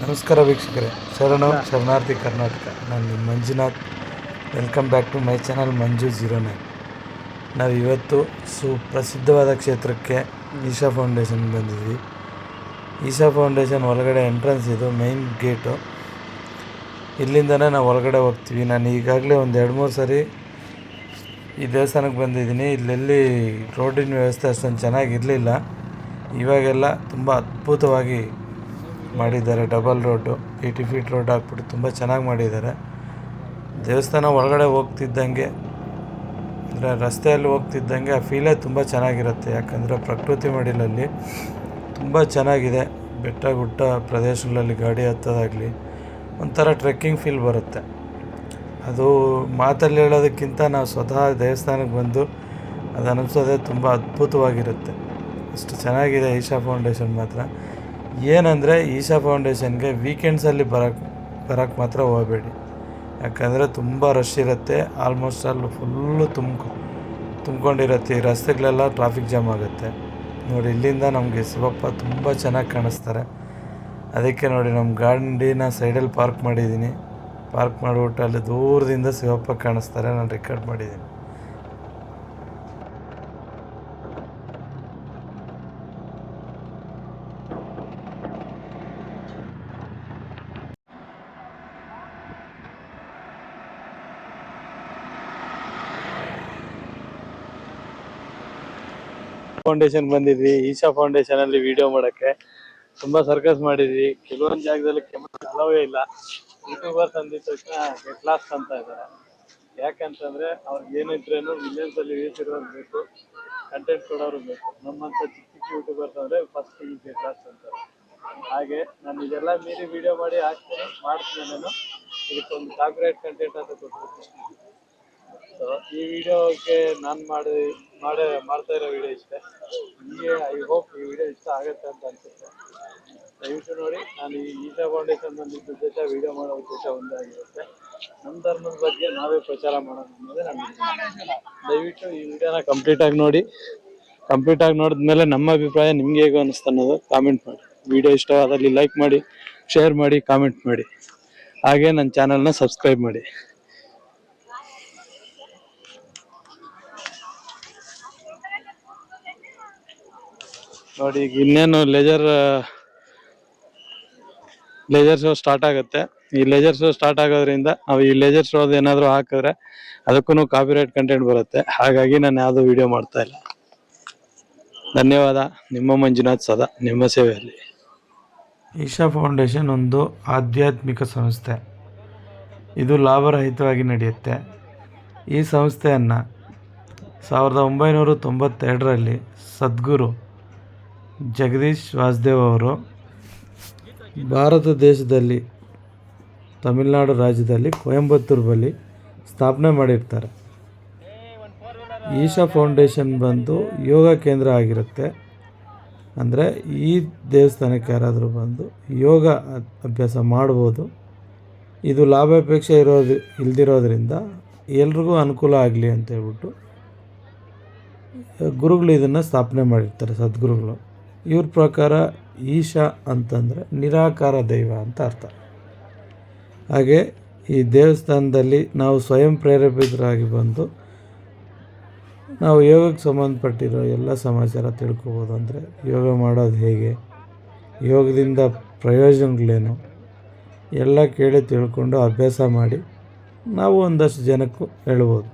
ನಮಸ್ಕಾರ ವೀಕ್ಷಕರೇ. ಶರಣ ಶರಣಾರ್ಥಿ ಕರ್ನಾಟಕ. ನಾನು ನಿಮ್ಮ Manjunath. Welcome back to my channel Manju zero nine ನಾವು ಇವತ್ತು ಸುಪ್ರಸಿದ್ಧವಾದ ಕ್ಷೇತ್ರಕ್ಕೆ ಈಶಾ ಫೌಂಡೇಶನ್ ಬಂದಿದ್ವಿ. ಈಶಾ ಫೌಂಡೇಶನ್ ಒಳಗಡೆ ಎಂಟ್ರೆನ್ಸ್ ಇದು ಮೈನ್ ಗೇಟು ಇಲ್ಲಿಂದನೇ ನಾವು ಒಳಗಡೆ ಹೋಗ್ತೀವಿ. ನಾನು ಈಗಾಗಲೇ ಒಂದು ಎರಡು ಮೂರು ಸರಿ ಈ ದೇವಸ್ಥಾನಕ್ಕೆ ಬಂದಿದ್ದೀನಿ. ಇಲ್ಲೆಲ್ಲಿ ರೋಡಿನ ವ್ಯವಸ್ಥೆ ಅಷ್ಟೊಂದು ಚೆನ್ನಾಗಿರಲಿಲ್ಲ. ಇವಾಗೆಲ್ಲ ತುಂಬ ಅದ್ಭುತವಾಗಿ ಮಾಡಿದ್ದಾರೆ double road eighty feet road ಹಾಕ್ಬಿಟ್ಟು ತುಂಬ ಚೆನ್ನಾಗಿ ಮಾಡಿದ್ದಾರೆ. ದೇವಸ್ಥಾನ ಒಳಗಡೆ ಹೋಗ್ತಿದ್ದಂಗೆ, ಅಂದರೆ ರಸ್ತೆಯಲ್ಲಿ ಹೋಗ್ತಿದ್ದಂಗೆ ಆ ಫೀಲೇ ತುಂಬ ಚೆನ್ನಾಗಿರುತ್ತೆ. ಯಾಕಂದರೆ ಪ್ರಕೃತಿ ಮಡಿಲಲ್ಲಿ ತುಂಬ ಚೆನ್ನಾಗಿದೆ. ಬೆಟ್ಟ ಗುಡ್ಡ ಪ್ರದೇಶಗಳಲ್ಲಿ ಗಾಡಿ ಹತ್ತೋದಾಗಲಿ ಒಂಥರ ಟ್ರೆಕ್ಕಿಂಗ್ ಫೀಲ್ ಬರುತ್ತೆ. ಅದು ಮಾತಲ್ಲಿ ಹೇಳೋದಕ್ಕಿಂತ ನಾವು ಸ್ವತಃ ದೇವಸ್ಥಾನಕ್ಕೆ ಬಂದು ಅದು ಅನಿಸೋದೇ ತುಂಬ ಅದ್ಭುತವಾಗಿರುತ್ತೆ. ಅಷ್ಟು ಚೆನ್ನಾಗಿದೆ ಈಶಾ ಫೌಂಡೇಶನ್ ಮಾತ್ರ. ಏನಂದರೆ ಈಶಾ ಫೌಂಡೇಶನ್ಗೆ ವೀಕೆಂಡ್ಸಲ್ಲಿ ಬರೋಕ್ಕೆ ಬರೋಕ್ಕೆ ಮಾತ್ರ ಹೋಗಬೇಡಿ. ಯಾಕಂದರೆ ತುಂಬ ರಶ್ ಇರುತ್ತೆ ಆಲ್ಮೋಸ್ಟ್ ಅಲ್ಲಿ ಫುಲ್ಲು ತುಂಬ್ಕೊ, ತುಂಬ್ಕೊಂಡಿರುತ್ತೆ. ಈ ರಸ್ತೆಗಳೆಲ್ಲ ಟ್ರಾಫಿಕ್ ಜಾಮ್ ಆಗುತ್ತೆ. ನೋಡಿ, ಇಲ್ಲಿಂದ ನಮಗೆ ಶಿವಪ್ಪ ತುಂಬ ಚೆನ್ನಾಗಿ ಕಾಣಿಸ್ತಾರೆ. ಅದಕ್ಕೆ ನೋಡಿ ನಮ್ಮ ಗಾಡಿನ ಸೈಡಲ್ಲಿ ಪಾರ್ಕ್ ಮಾಡಿದ್ದೀನಿ. ಪಾರ್ಕ್ ಮಾಡಿಬಿಟ್ಟು ಅಲ್ಲಿ ದೂರದಿಂದ ಶಿವಪ್ಪ ಕಾಣಿಸ್ತಾರೆ. ನಾನು ರೆಕಾರ್ಡ್ ಮಾಡಿದ್ದೀನಿ. ಫೌಂಡೇಶನ್ ಬಂದಿದ್ವಿ, ಈಶಾ ಫೌಂಡೇಶನ್ ಅಲ್ಲಿ ವಿಡಿಯೋ ಮಾಡಕ್ಕೆ. ತುಂಬಾ ಸರ್ಕಸ್ ಮಾಡಿದ್ವಿ. ಕೆಲವೊಂದು ಜಾಗದಲ್ಲಿ ಕ್ಯಾಮೆರಾ ಅಲವೇ ಇಲ್ಲ. ಯೂಟ್ಯೂಬರ್ಸ್ ಅಂದಿದ ತಕ್ಷಣ ಲಾಸ್ಟ್ ಅಂತ ಇದ್ದಾರೆ ಯಾಕಂತಂದ್ರೆ ಅವ್ರಿಗೆ ಏನಿದ್ರೇನು ವಿಲಿಯನ್ಸ್ ಅಲ್ಲಿ ವ್ಯೂಸ್ ಇರೋರು ಬೇಕು ಕಂಟೆಂಟ್ ಕೊಡೋರು ಬೇಕು. ನಮ್ಮಂತ ಚಿಕ್ಕ ಚಿಕ್ಕ ಯೂಟ್ಯೂಬರ್ಸ್ ಅಂದ್ರೆ ಫಸ್ಟ್ ಲಾಸ್ಟ್ ಅಂತ ಹಾಗೆ ನಾನು ಇದೆಲ್ಲ ಮೀರಿ ವಿಡಿಯೋ ಮಾಡಿ ಹಾಕ್ತೀನಿ, ಮಾಡ್ತೀನಿ ನಾನು. ಇದಕ್ಕೊಂದು ಕಾಪಿರೈಟ್ ಕಂಟೆಂಟ್ ಅಂತ ಕೊಟ್ಟು ಸೊ ಈ ವಿಡಿಯೋಗೆ ನಾನು ಮಾಡಿ ಮಾಡೇ, ಮಾಡ್ತಾ ಇರೋ ವಿಡಿಯೋ ಇಷ್ಟ. ನಿಮಗೆ ಐ ಹೋಪ್ ಈ ವಿಡಿಯೋ ಇಷ್ಟ ಆಗುತ್ತೆ ಅಂತ ಅನ್ಸುತ್ತೆ. ದಯವಿಟ್ಟು ನೋಡಿ, ನಾನು ಈ ಗೀತಾ ಫೌಂಡೇಶನ್ ಬಂದಿದ್ದ ಜೊತೆ ವಿಡಿಯೋ ಮಾಡೋ ಉದ್ದೇಶ ಒಂದಾಗಿರುತ್ತೆ ನಮ್ಮ ಧರ್ಮದ ಬಗ್ಗೆ ನಾವೇ ಪ್ರಚಾರ ಮಾಡೋಣ ಅನ್ನೋದೇ ನಾನು ಉದ್ದೇಶ. ದಯವಿಟ್ಟು ಈ ವಿಡಿಯೋನ ಕಂಪ್ಲೀಟ್ ಆಗಿ ನೋಡಿ. ಕಂಪ್ಲೀಟ್ ಆಗಿ ನೋಡಿದ್ಮೇಲೆ ನಮ್ಮ ಅಭಿಪ್ರಾಯ ನಿಮ್ಗೆ ಹೇಗೆ ಅನಿಸ್ತು ಅನ್ನೋದು ಕಾಮೆಂಟ್ ಮಾಡಿ. ವಿಡಿಯೋ ಇಷ್ಟವಾದಲ್ಲಿ ಲೈಕ್ ಮಾಡಿ ಶೇರ್ ಮಾಡಿ ಕಾಮೆಂಟ್ ಮಾಡಿ. ಹಾಗೆ ನನ್ನ ಚಾನಲ್ನ ಸಬ್ಸ್ಕ್ರೈಬ್ ಮಾಡಿ. ನೋಡಿ, ಈಗ ಇನ್ನೇನು ಲೇಜರ್ ಲೇಜರ್ ಶೋ ಸ್ಟಾರ್ಟ್ ಆಗುತ್ತೆ. ಈ ಲೇಜರ್ ಶೋ ಸ್ಟಾರ್ಟ್ ಆಗೋದ್ರಿಂದ ನಾವು ಈ ಲೇಜರ್ ಶೋ ಏನಾದರೂ ಹಾಕಿದ್ರೆ ಅದಕ್ಕೂ ಕಾಪಿರೈಟ್ ಕಂಟೆಂಟ್ ಬರುತ್ತೆ. ಹಾಗಾಗಿ ನಾನು ಯಾವುದು ವಿಡಿಯೋ ಮಾಡ್ತಾ ಇಲ್ಲ. ಧನ್ಯವಾದ. ನಿಮ್ಮ ಮಂಜುನಾಥ್ ಸದಾ, ನಿಮ್ಮ ಸೇವೆಯಲ್ಲಿ. ಈಶಾ ಫೌಂಡೇಶನ್ ಒಂದು ಆಧ್ಯಾತ್ಮಿಕ ಸಂಸ್ಥೆ. ಇದು ಲಾಭರಹಿತವಾಗಿ ನಡೆಯುತ್ತೆ. ಈ ಸಂಸ್ಥೆಯನ್ನು ಸಾವಿರದ ಒಂಬೈನೂರ ತೊಂಬತ್ತೆರಡರಲ್ಲಿ ಸದ್ಗುರು ಜಗದೀಶ್ ವಾಸುದೇವ್ ಅವರು ಭಾರತ ದೇಶದಲ್ಲಿ ತಮಿಳುನಾಡು ರಾಜ್ಯದಲ್ಲಿ ಕೊಯಂಬತ್ತೂರು ಬಳಿ ಸ್ಥಾಪನೆ ಮಾಡಿರ್ತಾರೆ. ಈಶಾ ಫೌಂಡೇಶನ್ ಬಂದು ಯೋಗ ಕೇಂದ್ರ ಆಗಿರುತ್ತೆ. ಅಂದರೆ ಈ ದೇವಸ್ಥಾನಕ್ಕೆ ಯಾರಾದರೂ ಬಂದು ಯೋಗ ಅಭ್ಯಾಸ ಮಾಡ್ಬೋದು. ಇದು ಲಾಭಾಪೇಕ್ಷೆ ಇರೋದು, ಇಲ್ದಿರೋದ್ರಿಂದ ಎಲ್ರಿಗೂ ಅನುಕೂಲ ಆಗಲಿ ಅಂತ ಹೇಳ್ಬಿಟ್ಟು ಗುರುಗಳು ಇದನ್ನು ಸ್ಥಾಪನೆ ಮಾಡಿರ್ತಾರೆ, ಸದ್ಗುರುಗಳು. ಇವ್ರ ಪ್ರಕಾರ ಈಶಾ ಅಂತಂದರೆ ನಿರಾಕಾರ ದೈವ ಅಂತ ಅರ್ಥ. ಹಾಗೆ ಈ ದೇವಸ್ಥಾನದಲ್ಲಿ ನಾವು ಸ್ವಯಂ ಪ್ರೇರೇಪಿತರಾಗಿ ಬಂದು ನಾವು ಯೋಗಕ್ಕೆ ಸಂಬಂಧಪಟ್ಟಿರೋ ಎಲ್ಲ ಸಮಾಚಾರ ತಿಳ್ಕೊಬೋದು ಅಂದರೆ ಯೋಗ ಮಾಡೋದು ಹೇಗೆ, ಯೋಗದಿಂದ ಪ್ರಯೋಜನಗಳೇನು, ಎಲ್ಲ ಕೇಳಿ ತಿಳ್ಕೊಂಡು ಅಭ್ಯಾಸ ಮಾಡಿ ನಾವು ಒಂದಷ್ಟು ಜನಕ್ಕೂ ಹೇಳ್ಬೋದು.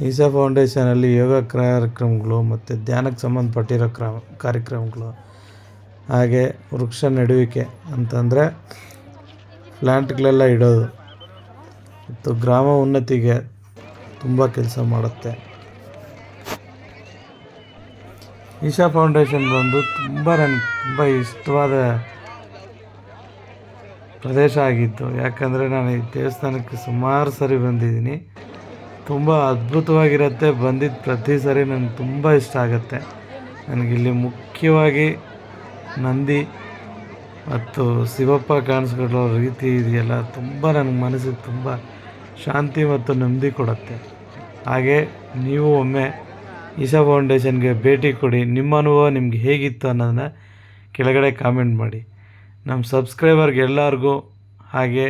ಈಶಾ ಫೌಂಡೇಶನಲ್ಲಿ ಯೋಗ ಕಾರ್ಯಕ್ರಮಗಳು ಮತ್ತು ಧ್ಯಾನಕ್ಕೆ ಸಂಬಂಧಪಟ್ಟಿರೋ ಕ್ರಮ, ಕಾರ್ಯಕ್ರಮಗಳು, ಹಾಗೆ ವೃಕ್ಷ ನೆಡುವಿಕೆ ಅಂತಂದರೆ ಪ್ಲ್ಯಾಂಟ್ಗಳೆಲ್ಲ ಇಡೋದು. ಮತ್ತು ಗ್ರಾಮ ಉನ್ನತಿಗೆ ತುಂಬ ಕೆಲಸ ಮಾಡುತ್ತೆ. ಈಶಾ ಫೌಂಡೇಶನ್ ಬಂದು ತುಂಬ ನನಗೆ ತುಂಬ ಇಷ್ಟವಾದ ಪ್ರದೇಶ ಆಗಿತ್ತು. ಯಾಕಂದರೆ ನಾನು ಈ ದೇವಸ್ಥಾನಕ್ಕೆ ಸುಮಾರು ಸರಿ ಬಂದಿದ್ದೀನಿ. ತುಂಬ ಅದ್ಭುತವಾಗಿರುತ್ತೆ. ಬಂದಿದ್ದ ಪ್ರತಿ ಸಾರಿ ನನಗೆ ತುಂಬ ಇಷ್ಟ ಆಗುತ್ತೆ. ನನಗಿಲ್ಲಿ ಮುಖ್ಯವಾಗಿ ನಂದಿ ಮತ್ತು ಶಿವಪ್ಪ ಕಾಣಿಸ್ಕೊಳ್ಳೋ ರೀತಿ ಇದೆಯಲ್ಲ, ತುಂಬ ನನಗೆ ಮನಸ್ಸಿಗೆ ತುಂಬ ಶಾಂತಿ ಮತ್ತು ನೆಮ್ಮದಿ ಕೊಡುತ್ತೆ. ಹಾಗೆ ನೀವು ಒಮ್ಮೆ ಈಶಾ ಫೌಂಡೇಶನ್ಗೆ ಭೇಟಿ ಕೊಡಿ. ನಿಮ್ಮ ಅನುಭವ ನಿಮ್ಗೆ ಹೇಗಿತ್ತು ಅನ್ನೋದನ್ನ ಕೆಳಗಡೆ ಕಾಮೆಂಟ್ ಮಾಡಿ. ನಮ್ಮ ಸಬ್ಸ್ಕ್ರೈಬರ್ಗೆ ಎಲ್ಲರಿಗೂ ಹಾಗೆ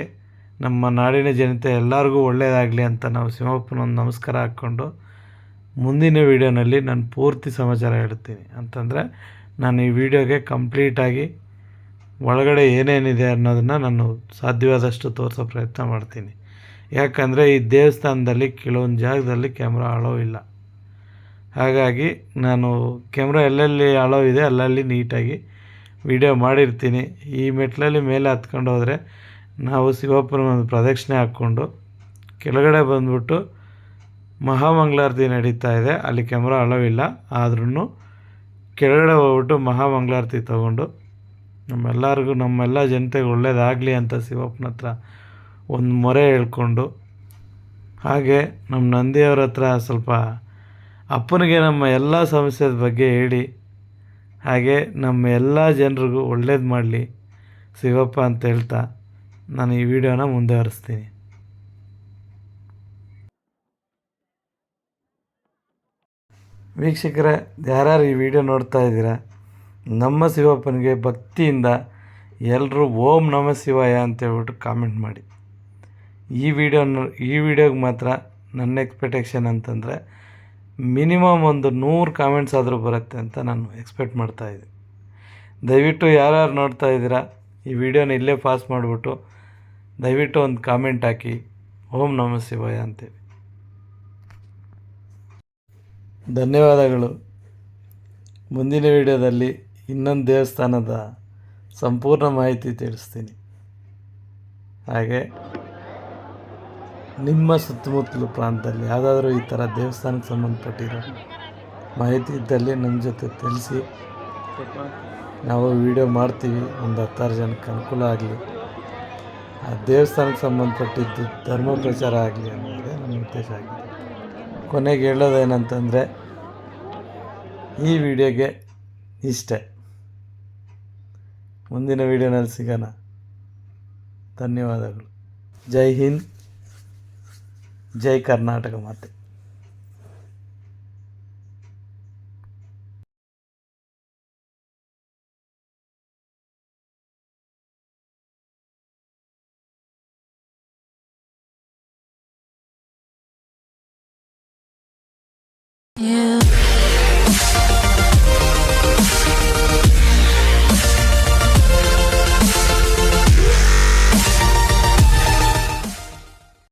ನಮ್ಮ ನಾಡಿನ ಜನತೆ ಎಲ್ಲರಿಗೂ ಒಳ್ಳೆಯದಾಗಲಿ ಅಂತ ನಾವು ಒಂದು ನಮಸ್ಕಾರ ಹಾಕ್ಕೊಂಡು ಮುಂದಿನ ವೀಡಿಯೋನಲ್ಲಿ ನಾನು ಪೂರ್ತಿ ಸಮಾಚಾರ ಹೇಳ್ತೀನಿ. ಅಂತಂದರೆ, ನಾನು ಈ ವಿಡಿಯೋಗೆ ಕಂಪ್ಲೀಟಾಗಿ ಒಳಗಡೆ ಏನೇನಿದೆ ಅನ್ನೋದನ್ನು ನಾನು ಸಾಧ್ಯವಾದಷ್ಟು ತೋರಿಸೋ ಪ್ರಯತ್ನ ಮಾಡ್ತೀನಿ. ಯಾಕಂದರೆ, ಈ ದೇವಸ್ಥಾನದಲ್ಲಿ ಕೆಲವೊಂದು ಜಾಗದಲ್ಲಿ ಕ್ಯಾಮ್ರಾ ಅಳೋ ಇಲ್ಲ. ಹಾಗಾಗಿ ನಾನು ಕ್ಯಾಮ್ರಾ ಎಲ್ಲೆಲ್ಲಿ ಅಳೋ ಇದೆ, ಅಲ್ಲಲ್ಲಿ ನೀಟಾಗಿ ವಿಡಿಯೋ ಮಾಡಿರ್ತೀನಿ. ಈ ಮೆಟ್ಲಲ್ಲಿ ಮೇಲೆ ಹತ್ಕೊಂಡು ಹೋದರೆ ನಾವು ಶಿವಪ್ಪನ ಒಂದು ಪ್ರದಕ್ಷಿಣೆ ಹಾಕ್ಕೊಂಡು ಕೆಳಗಡೆ ಬಂದ್ಬಿಟ್ಟು ಮಹಾಮಂಗಳಾರತಿ ನಡೀತಾ ಇದೆ. ಅಲ್ಲಿ ಕ್ಯಾಮ್ರಾ ಅಳವಿಲ್ಲ. ಆದ್ರೂ ಕೆಳಗಡೆ ಹೋಗ್ಬಿಟ್ಟು ಮಹಾಮಂಗಳಾರತಿ ತೊಗೊಂಡು ನಮ್ಮೆಲ್ಲರಿಗೂ, ನಮ್ಮೆಲ್ಲ ಜನತೆಗೆ ಒಳ್ಳೇದಾಗಲಿ ಅಂತ ಶಿವಪ್ಪನ ಹತ್ರ ಒಂದು ಮೊರೆ ಹೇಳ್ಕೊಂಡು, ಹಾಗೆ ನಮ್ಮ ನಂದಿಯವ್ರ ಹತ್ರ ಸ್ವಲ್ಪ ಅಪ್ಪನಿಗೆ ನಮ್ಮ ಎಲ್ಲ ಸಮಸ್ಯೆದ ಬಗ್ಗೆ ಹೇಳಿ, ಹಾಗೆ ನಮ್ಮ ಎಲ್ಲ ಜನರಿಗೂ ಒಳ್ಳೇದು ಮಾಡಲಿ ಶಿವಪ್ಪ ಅಂತ ಹೇಳ್ತಾ ನಾನು ಈ ವಿಡಿಯೋನ ಮುಂದುವರಿಸ್ತೀನಿ ವೀಕ್ಷಕರೇ, ಯಾರ್ಯಾರು ಈ ವಿಡಿಯೋ ನೋಡ್ತಾ ಇದ್ದೀರಾ, ನಮ್ಮ ಶಿವಪ್ಪನಿಗೆ ಭಕ್ತಿಯಿಂದ ಎಲ್ಲರೂ ಓಂ ನಮ ಶಿವಾಯ ಅಂತ ಹೇಳ್ಬಿಟ್ಟು ಕಾಮೆಂಟ್ ಮಾಡಿ. ಈ ವಿಡಿಯೋನ ಈ ವಿಡಿಯೋಗೆ ಮಾತ್ರ ನನ್ನ ಎಕ್ಸ್ಪೆಕ್ಟೇಷನ್ ಅಂತಂದರೆ ಮಿನಿಮಮ್ ಒಂದು ನೂರು ಕಾಮೆಂಟ್ಸ್ ಆದರೂ ಬರುತ್ತೆ ಅಂತ ನಾನು ಎಕ್ಸ್ಪೆಕ್ಟ್ ಮಾಡ್ತಾಯಿದ್ದೆ ದಯವಿಟ್ಟು ಯಾರ್ಯಾರು ನೋಡ್ತಾ ಇದ್ದೀರಾ, ಈ ವಿಡಿಯೋನ ಇಲ್ಲೇ ಪಾಸ್ ಮಾಡಿಬಿಟ್ಟು ದಯವಿಟ್ಟು ಒಂದು ಕಾಮೆಂಟ್ ಹಾಕಿ. ಓಂ ನಮ ಶಿವಾಯ ಅಂತೇಳಿ. ಧನ್ಯವಾದಗಳು. ಮುಂದಿನ ವಿಡಿಯೋದಲ್ಲಿ ಇನ್ನೊಂದು ದೇವಸ್ಥಾನದ ಸಂಪೂರ್ಣ ಮಾಹಿತಿ ತಿಳಿಸ್ತೀನಿ. ಹಾಗೆ ನಿಮ್ಮ ಸುತ್ತಮುತ್ತಲು ಪ್ರಾಂತದಲ್ಲಿ ಯಾವುದಾದ್ರೂ ಈ ಥರ ದೇವಸ್ಥಾನಕ್ಕೆ ಸಂಬಂಧಪಟ್ಟಿರೋ ಮಾಹಿತಿ ಇದ್ದಲ್ಲಿ ನಮ್ಮ ಜೊತೆ ತಿಳಿಸಿ. ನಾವು ವಿಡಿಯೋ ಮಾಡ್ತೀವಿ. ಒಂದು ಹತ್ತಾರು ಜನಕ್ಕೆ ಅನುಕೂಲ ಆಗಲಿ. ಆ ದೇವಸ್ಥಾನಕ್ಕೆ ಸಂಬಂಧಪಟ್ಟಿದ್ದು ಧರ್ಮ ಪ್ರಚಾರ ಆಗಲಿ ಅನ್ನೋದೇ ನಮ್ಮ ಉದ್ದೇಶ ಆಗಿದೆ. ಕೊನೆಗೆ ಹೇಳೋದೇನಂತಂದರೆ, ಈ ವಿಡಿಯೋಗೆ ಇಷ್ಟೆ. ಮುಂದಿನ ವಿಡಿಯೋನಲ್ಲಿ ಸಿಗೋಣ. ಧನ್ಯವಾದಗಳು. ಜೈ ಹಿಂದ್, ಜೈ ಕರ್ನಾಟಕ ಮಾತೆ. Yeah.